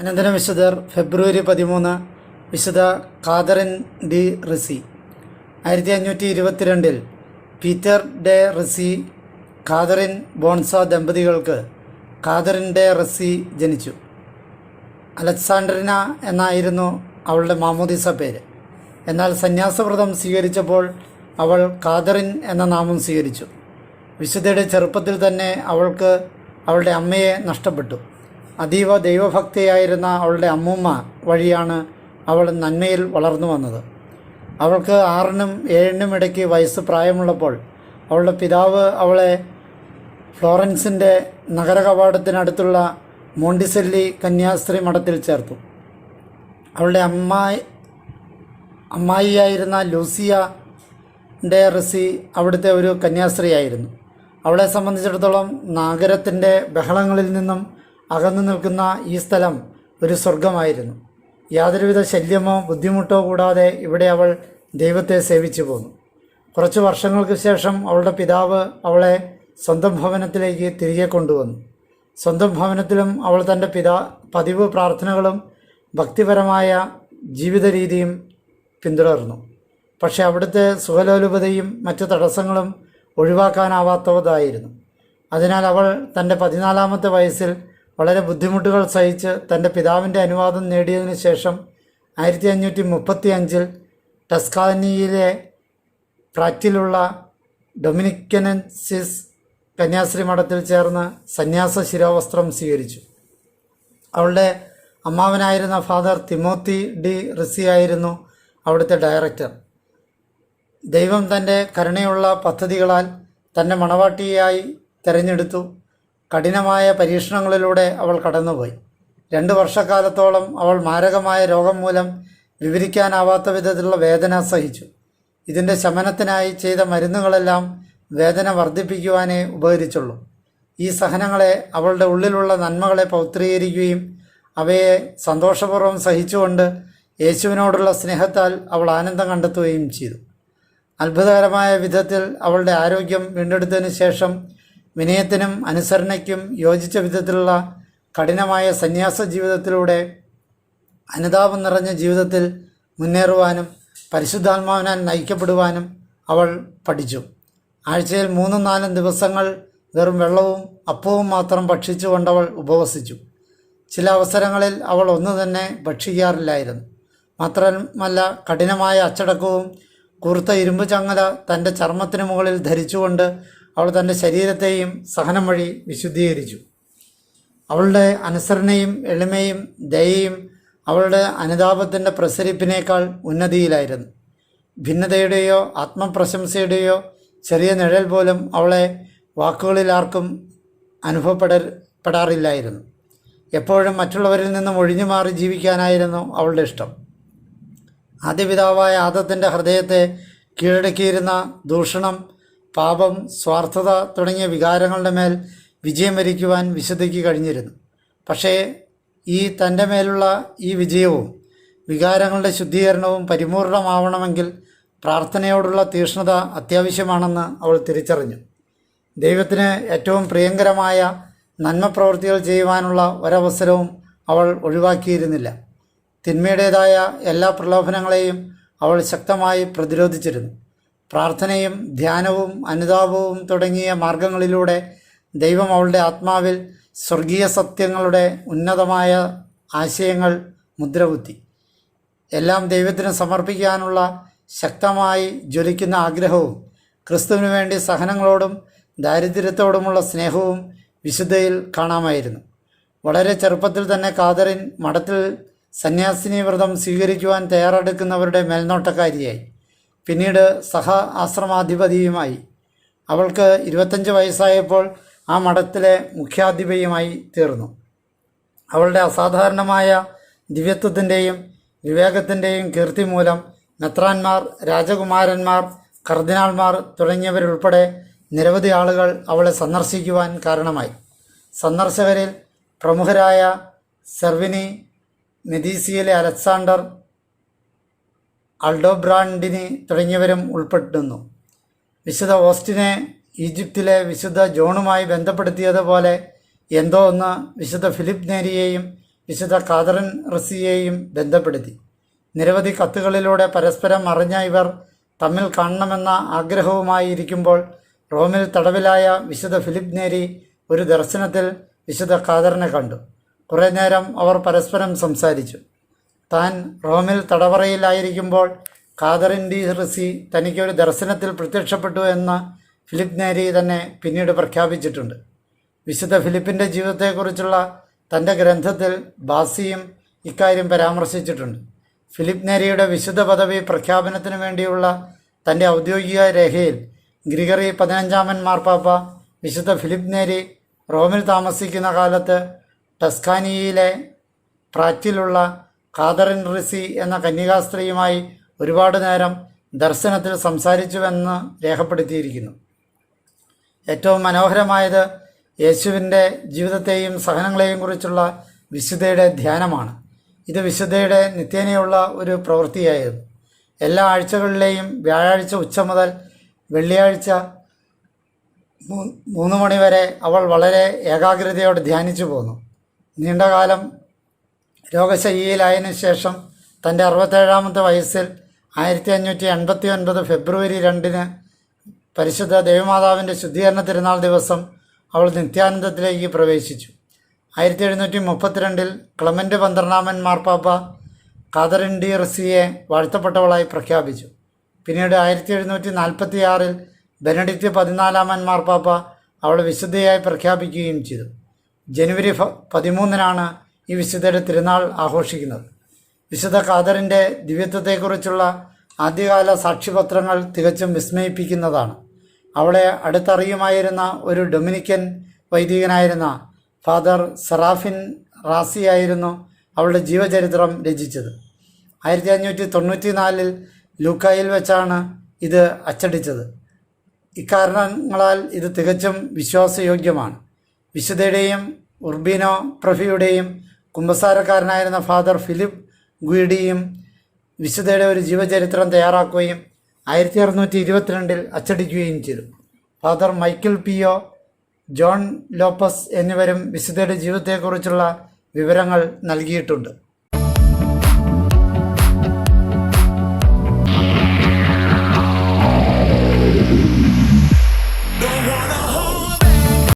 അനന്തര വിശുദ്ധർ ഫെബ്രുവരി പതിമൂന്ന് വിശുദ്ധ കാതറിൻ ഡി റിസി. ആയിരത്തി അഞ്ഞൂറ്റി ഇരുപത്തിരണ്ടിൽ Peter de Ricci Catherine Bonsa ദമ്പതികൾക്ക് കാതറിൻ ഡെ റിസി ജനിച്ചു. അലക്സാണ്ട്രിന എന്നായിരുന്നു അവളുടെ മാമോദിസ പേര്. എന്നാൽ സന്യാസവ്രതം സ്വീകരിച്ചപ്പോൾ അവൾ കാതറിൻ എന്ന നാമം സ്വീകരിച്ചു. വിശുദ്ധയുടെ ചെറുപ്പത്തിൽ തന്നെ അവൾക്ക് അവളുടെ അമ്മയെ നഷ്ടപ്പെട്ടു. അതീവ ദൈവഭക്തിയായിരുന്ന അവളുടെ അമ്മൂമ്മ വഴിയാണ് അവൾ നന്മയിൽ വളർന്നു വന്നത്. അവൾക്ക് ആറിനും ഏഴിനും ഇടയ്ക്ക് വയസ്സ് പ്രായമുള്ളപ്പോൾ അവളുടെ പിതാവ് അവളെ ഫ്ലോറൻസിന്റെ നഗര കവാടത്തിനടുത്തുള്ള മോണ്ടിസെല്ലി കന്യാസ്ത്രീ മഠത്തിൽ ചേർത്തു. അവളുടെ അമ്മായി അമ്മായിയായിരുന്ന ലൂസിയ ഡെ റിസി അവിടുത്തെ ഒരു കന്യാസ്ത്രീയായിരുന്നു അവളെ സംബന്ധിച്ചിടത്തോളം നഗരത്തിന്റെ ബഹളങ്ങളിൽ നിന്നും അകന്നു നിൽക്കുന്ന ഈ സ്ഥലം ഒരു സ്വർഗമായിരുന്നു യാതൊരുവിധ ശല്യമോ ബുദ്ധിമുട്ടോ കൂടാതെ ഇവിടെ അവൾ ദൈവത്തെ സേവിച്ചു പോന്നു. കുറച്ച് വർഷങ്ങൾക്ക് ശേഷം അവളുടെ പിതാവ് അവളെ സ്വന്തം ഭവനത്തിലേക്ക് തിരികെ കൊണ്ടുവന്നു. സ്വന്തം ഭവനത്തിലും അവൾ തന്റെ പിതാ പതിവ് പ്രാർത്ഥനകളും ഭക്തിപരമായ ജീവിത രീതിയും പിന്തുടർന്നു. പക്ഷേ അവിടുത്തെ സുഖലോലുപതയും മറ്റു തടസ്സങ്ങളും ഒഴിവാക്കാനാവാത്തതായിരുന്നു. അതിനാൽ അവൾ തന്റെ പതിനാലാമത്തെ വയസ്സിൽ വളരെ ബുദ്ധിമുട്ടുകൾ സഹിച്ച് തന്റെ പിതാവിന്റെ അനുവാദം നേടിയതിനു ശേഷം ആയിരത്തി അഞ്ഞൂറ്റി മുപ്പത്തി അഞ്ചിൽ ടസ്കാനിയിലെ പ്രാറ്റിലുള്ള ഡൊമിനിക്കനൻസിസ് കന്യാശ്രീ മഠത്തിൽ ചേർന്ന് സന്യാസ ശിരോവസ്ത്രം സ്വീകരിച്ചു. അവളുടെ അമ്മാവനായിരുന്ന ഫാദർ തിമോത്തി ഡി റിസി ആയിരുന്നു അവിടുത്തെ ഡയറക്ടർ. ദൈവം തന്റെ കരുണയുള്ള പദ്ധതികളാൽ തന്നെ മണവാട്ടിയായി തിരഞ്ഞെടുത്തു. കഠിനമായ പരീക്ഷണങ്ങളിലൂടെ അവൾ കടന്നുപോയി. രണ്ട് വർഷക്കാലത്തോളം അവൾ മാരകമായ രോഗം മൂലം വിവരിക്കാനാവാത്ത വിധത്തിലുള്ള വേദന സഹിച്ചു. ഇതിന്റെ ശമനത്തിനായി ചെയ്ത മരുന്നുകളെല്ലാം വേദന വർദ്ധിപ്പിക്കുവാനേ ഉപകരിച്ചുള്ളൂ. ഈ സഹനങ്ങളെ അവളുടെ ഉള്ളിലുള്ള നന്മകളെ പൗത്രീകരിക്കുകയും അവയെ സന്തോഷപൂർവം സഹിച്ചുകൊണ്ട് യേശുവിനോടുള്ള സ്നേഹത്താൽ അവൾ ആനന്ദം കണ്ടെത്തുകയും ചെയ്തു. അത്ഭുതകരമായ വിധത്തിൽ അവളുടെ ആരോഗ്യം വീണ്ടെടുത്തതിന് ശേഷം വിനയത്തിനും അനുസരണയ്ക്കും യോജിച്ച വിധത്തിലുള്ള കഠിനമായ സന്യാസ ജീവിതത്തിലൂടെ അനുതാപം നിറഞ്ഞ ജീവിതത്തിൽ മുന്നേറുവാനും പരിശുദ്ധാത്മാവിനാൽ നയിക്കപ്പെടുവാനും അവൾ പഠിച്ചു. ആഴ്ചയിൽ മൂന്നും നാലും ദിവസങ്ങൾ വെറും വെള്ളവും അപ്പവും മാത്രം ഭക്ഷിച്ചുകൊണ്ടവൾ ഉപവസിച്ചു. ചില അവസരങ്ങളിൽ അവൾ ഒന്നു തന്നെ ഭക്ഷിക്കാറില്ലായിരുന്നു. മാത്രമല്ല കഠിനമായ അച്ചടക്കവും കൂർത്ത ഇരുമ്പ് ചങ്ങല തന്റെ ചർമ്മത്തിന് മുകളിൽ ധരിച്ചുകൊണ്ട് അവൾ തന്റെ ശരീരത്തെയും സഹനം വഴി വിശുദ്ധീകരിച്ചു. അവളുടെ അനുസരണയും എളിമയും ദയയും അവളുടെ അനുതാപത്തിന്റെ പ്രസരിപ്പിനേക്കാൾ ഉന്നതിയിലായിരുന്നു. ഭിന്നതയുടെയോ ആത്മപ്രശംസയുടെയോ ചെറിയ നിഴൽ പോലും അവളെ വാക്കുകളിൽ ആർക്കും അനുഭവപ്പെടപ്പെടാറില്ലായിരുന്നു എപ്പോഴും മറ്റുള്ളവരിൽ നിന്നും ഒഴിഞ്ഞു മാറി ജീവിക്കാനായിരുന്നു അവളുടെ ഇഷ്ടം. ആദ്യപിതാവായ ആദത്തിന്റെ ഹൃദയത്തെ കീഴടക്കിയിരുന്ന ദൂഷണം പാപം സ്വാർത്ഥത തുടങ്ങിയ വികാരങ്ങളുടെ മേൽ വിജയം വരിക്കുവാൻ വിശുദ്ധയ്ക്ക് കഴിഞ്ഞിരുന്നു. പക്ഷേ ഈ തന്റെ മേലുള്ള ഈ വിജയവും വികാരങ്ങളുടെ ശുദ്ധീകരണവും പരിപൂർണമാവണമെങ്കിൽ പ്രാർത്ഥനയോടുള്ള തീഷ്ണത അത്യാവശ്യമാണെന്ന് അവൾ തിരിച്ചറിഞ്ഞു. ദൈവത്തിന് ഏറ്റവും പ്രിയങ്കരമായ നന്മ പ്രവൃത്തികൾ ചെയ്യുവാനുള്ള ഒരവസരവും അവൾ ഒഴിവാക്കിയിരുന്നില്ല. തിന്മയുടേതായ എല്ലാ പ്രലോഭനങ്ങളെയും അവൾ ശക്തമായി പ്രതിരോധിച്ചിരുന്നു. പ്രാർത്ഥനയും ധ്യാനവും അനുതാപവും തുടങ്ങിയ മാർഗങ്ങളിലൂടെ ദൈവം അവളുടെ ആത്മാവിൽ സ്വർഗീയ സത്യങ്ങളുടെ ഉന്നതമായ ആശയങ്ങൾ മുദ്രകുത്തി. എല്ലാം ദൈവത്തിന് സമർപ്പിക്കാനുള്ള ശക്തമായി ജ്വലിക്കുന്ന ആഗ്രഹവും ക്രിസ്തുവിന് വേണ്ടി സഹനങ്ങളോടും ദാരിദ്ര്യത്തോടുമുള്ള സ്നേഹവും വിശുദ്ധയിൽ കാണാമായിരുന്നു. വളരെ ചെറുപ്പത്തിൽ തന്നെ കാതറിൻ മഠത്തിൽ സന്യാസിനി വ്രതം സ്വീകരിക്കുവാൻ തയ്യാറെടുക്കുന്നവരുടെ മേൽനോട്ടക്കാരിയായി. പിന്നീട് സഹ ആശ്രമാധിപതിയുമായി. അവൾക്ക് ഇരുപത്തഞ്ച് വയസ്സായപ്പോൾ ആ മഠത്തിലെ മുഖ്യാധിപതിയുമായി തീർന്നു. അവളുടെ അസാധാരണമായ ദിവ്യത്വത്തിന്റെയും വിവേകത്തിന്റെയും കീർത്തി മൂലം മെത്രാന്മാർ രാജകുമാരന്മാർ കർദിനാൾമാർ തുടങ്ങിയവരുൾപ്പെടെ നിരവധി ആളുകൾ അവളെ സന്ദർശിക്കുവാൻ കാരണമായി. സന്ദർശകരിൽ പ്രമുഖരായ സെർവിനി മെദീസിയയിലെ അലക്സാണ്ടർ അൾഡോബ്രാൻഡിനി തുടങ്ങിയവരും ഉൾപ്പെടുന്നു. വിശുദ്ധ ഓസ്റ്റിനെ ഈജിപ്തിലെ വിശുദ്ധ ജോണുമായി ബന്ധപ്പെടുത്തിയതുപോലെ എന്തോ ഒന്ന് വിശുദ്ധ ഫിലിപ്പ് നേരിയെയും വിശുദ്ധ കാതറിൻ റസിയെയും ബന്ധപ്പെടുത്തി. നിരവധി കത്തുകളിലൂടെ പരസ്പരം അറിഞ്ഞ ഇവർ തമ്മിൽ കാണണമെന്ന ആഗ്രഹവുമായി ഇരിക്കുമ്പോൾ റോമിൽ തടവിലായ വിശുദ്ധ ഫിലിപ്പ് നേരി ഒരു ദർശനത്തിൽ വിശുദ്ധ കാതറിനെ കണ്ടു. കുറേ നേരം അവർ പരസ്പരം സംസാരിച്ചു. താൻ റോമിൽ തടവറയിലായിരിക്കുമ്പോൾ ഖാദറിൻ ഡി റിസി തനിക്കൊരു ദർശനത്തിൽ പ്രത്യക്ഷപ്പെട്ടു എന്ന് ഫിലിപ്പ് നേരി തന്നെ പിന്നീട് പ്രഖ്യാപിച്ചിട്ടുണ്ട്. വിശുദ്ധ ഫിലിപ്പിന്റെ ജീവിതത്തെക്കുറിച്ചുള്ള തന്റെ ഗ്രന്ഥത്തിൽ ബാസിയും ഇക്കാര്യം പരാമർശിച്ചിട്ടുണ്ട്. ഫിലിപ്പ് നേരിയുടെ വിശുദ്ധ പദവി പ്രഖ്യാപനത്തിന് വേണ്ടിയുള്ള തന്റെ ഔദ്യോഗിക രേഖയിൽ ഗ്രിഗറി പതിനഞ്ചാമൻ മാർപ്പാപ്പ വിശുദ്ധ ഫിലിപ്പ് നേരി റോമിൽ താമസിക്കുന്ന കാലത്ത് ടസ്കാനിയിലെ പ്രാറ്റിലുള്ള ഖാദറിൻ റിസി എന്ന കന്യകാസ്ത്രീയുമായി ഒരുപാട് നേരം ദർശനത്തിൽ സംസാരിച്ചുവെന്ന് രേഖപ്പെടുത്തിയിരിക്കുന്നു. ഏറ്റവും മനോഹരമായത് യേശുവിന്റെ ജീവിതത്തെയും സഹനങ്ങളെയും കുറിച്ചുള്ള വിശുദ്ധയുടെ ധ്യാനമാണ്. ഇത് വിശുദ്ധയുടെ നിത്യേനയുള്ള ഒരു പ്രവൃത്തിയായിരുന്നു. എല്ലാ ആഴ്ചകളിലെയും വ്യാഴാഴ്ച ഉച്ച മുതൽ വെള്ളിയാഴ്ച മൂന്ന് മണി വരെ അവൾ വളരെ ഏകാഗ്രതയോടെ ധ്യാനിച്ചു പോന്നു. നീണ്ടകാലം രോഗശയ്യയിലായതിനു ശേഷം തന്റെ അറുപത്തേഴാമത്തെ വയസ്സിൽ ആയിരത്തി അഞ്ഞൂറ്റി എൺപത്തി ഒൻപത് ഫെബ്രുവരി രണ്ടിന് പരിശുദ്ധ ദേവിമാതാവിന്റെ ശുദ്ധീകരണ തിരുനാൾ ദിവസം അവൾ നിത്യാനന്ദത്തിലേക്ക് പ്രവേശിച്ചു. ആയിരത്തി എഴുന്നൂറ്റി മുപ്പത്തിരണ്ടിൽ ക്ലമന്റ് പന്ത്രണ്ടാമൻ മാർപ്പാപ്പ കാതറിൻ ഡി റസിയെ വാഴ്ത്തപ്പെട്ടവളായി പ്രഖ്യാപിച്ചു. പിന്നീട് ആയിരത്തി എഴുന്നൂറ്റി നാൽപ്പത്തി ആറിൽ ബെനഡിക്റ്റ് പതിനാലാമൻ മാർപ്പാപ്പ അവളെ വിശുദ്ധയായി പ്രഖ്യാപിക്കുകയും ചെയ്തു. ജനുവരി പതിമൂന്നിനാണ് ഈ വിശുദ്ധയുടെ തിരുനാൾ ആഘോഷിക്കുന്നത്. വിശുദ്ധ ഖാദറിന്റെ ദിവ്യത്വത്തെക്കുറിച്ചുള്ള ആദ്യകാല സാക്ഷിപത്രങ്ങൾ തികച്ചും വിസ്മയിപ്പിക്കുന്നതാണ്. അവളെ അടുത്തറിയുമായിരുന്ന ഒരു ഡൊമിനിക്കൻ വൈദികനായിരുന്ന ഫാദർ സെറാഫിൻ റാസിയായിരുന്നു അവളുടെ ജീവചരിത്രം രചിച്ചത്. ആയിരത്തി അഞ്ഞൂറ്റി തൊണ്ണൂറ്റി നാലിൽ ലൂക്കായിൽ വെച്ചാണ് ഇത് അച്ചടിച്ചത്. ഇക്കാരണങ്ങളാൽ ഇത് തികച്ചും വിശ്വാസയോഗ്യമാണ്. വിശുദ്ധയുടെയും ഉർബിനോ പ്രഫിയുടെയും കുമ്പസാരക്കാരനായിരുന്ന ഫാദർ ഫിലിപ്പ് ഗുയിഡിയും വിശുദ്ധയുടെ ഒരു ജീവചരിത്രം തയ്യാറാക്കുകയും ആയിരത്തി അറുന്നൂറ്റി ഇരുപത്തിരണ്ടിൽ അച്ചടിക്കുകയും ചെയ്തു. Father Michael Pio John Lopez എന്നിവരും വിശുദ്ധയുടെ ജീവിതത്തെക്കുറിച്ചുള്ള വിവരങ്ങൾ നൽകിയിട്ടുണ്ട്.